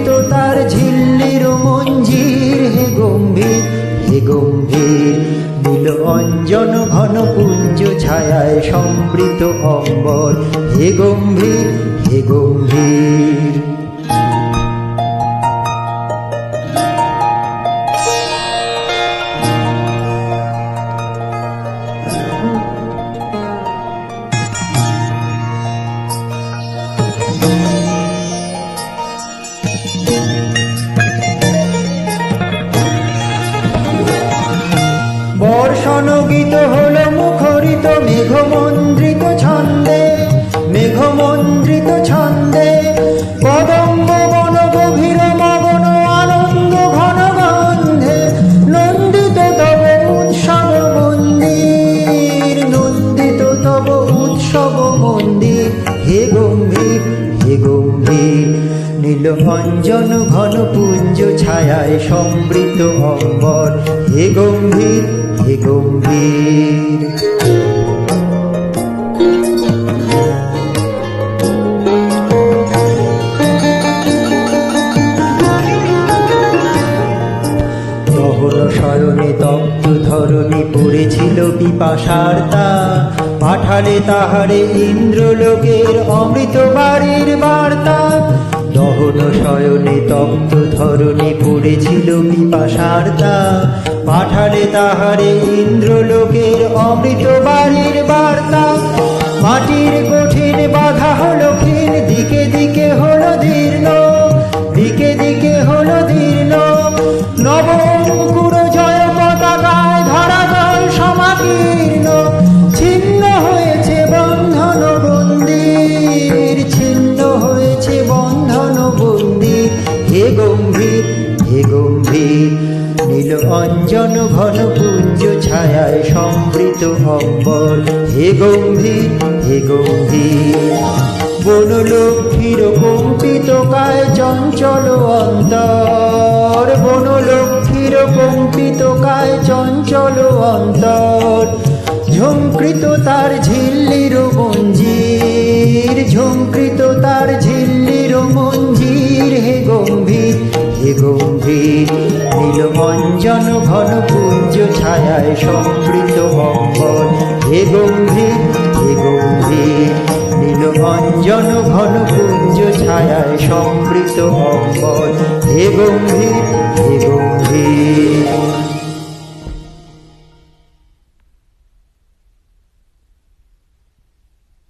ঝঙ্কৃত তার ঝিল্লির মঞ্জির। হে গম্ভীর হে গম্ভীর, নীল অঞ্জন ঘন পুঞ্জ ছায়ায় সমৃত অম্বর হে গম্ভীর হে গম্ভীর। গীত হল মুখরিত মেঘমন্দ্রিত ছন্দে মেঘমন্দ্রিত ছন্দে কদম্ব বন গভীর নীল অঞ্জন ঘন পুঞ্জ ছায়ায় সমৃদ্ধ অম্বর। হে গম্ভীর হে গম্ভীর। শয়নে তপ্ত ধরণী পড়েছিল পিপাসার্তা পাঠালে তাহারে ইন্দ্রলোকের অমৃত বাড়ির বার্তা দহন শয়নে তপ্ত ধরণে পড়েছিল পিপাসার তা। পাঠালে তাহারে ইন্দ্রলোকের অমৃত বাড়ির বার্তা। মাটির কঠিন বাধা হলো ক্ষীণ অঞ্জন ঘন পুঞ্জ ছায়ায় সমৃত অম্বর হে গম্ভীর হে গম্ভীর, বনলক্ষ্মীর কম্পিত কায় চঞ্চল অন্তর। বনলক্ষ্মীর কম্পিত কায় চঞ্চল অন্তর। ঝঙ্কৃত তার ঝিল্লির মঞ্জির ঝঙ্কৃত তার ঝিল্লির হে গম্ভীর নীল অঞ্জন ঘন পুঞ্জ ছায়ায় সমৃত মঙ্গল। হে গম্ভীর হে গম্ভীর নীল অঞ্জন ঘন পুঞ্জ ছায়ায় সমৃত মঙ্গল। হে গম্ভীর হে গম্ভীর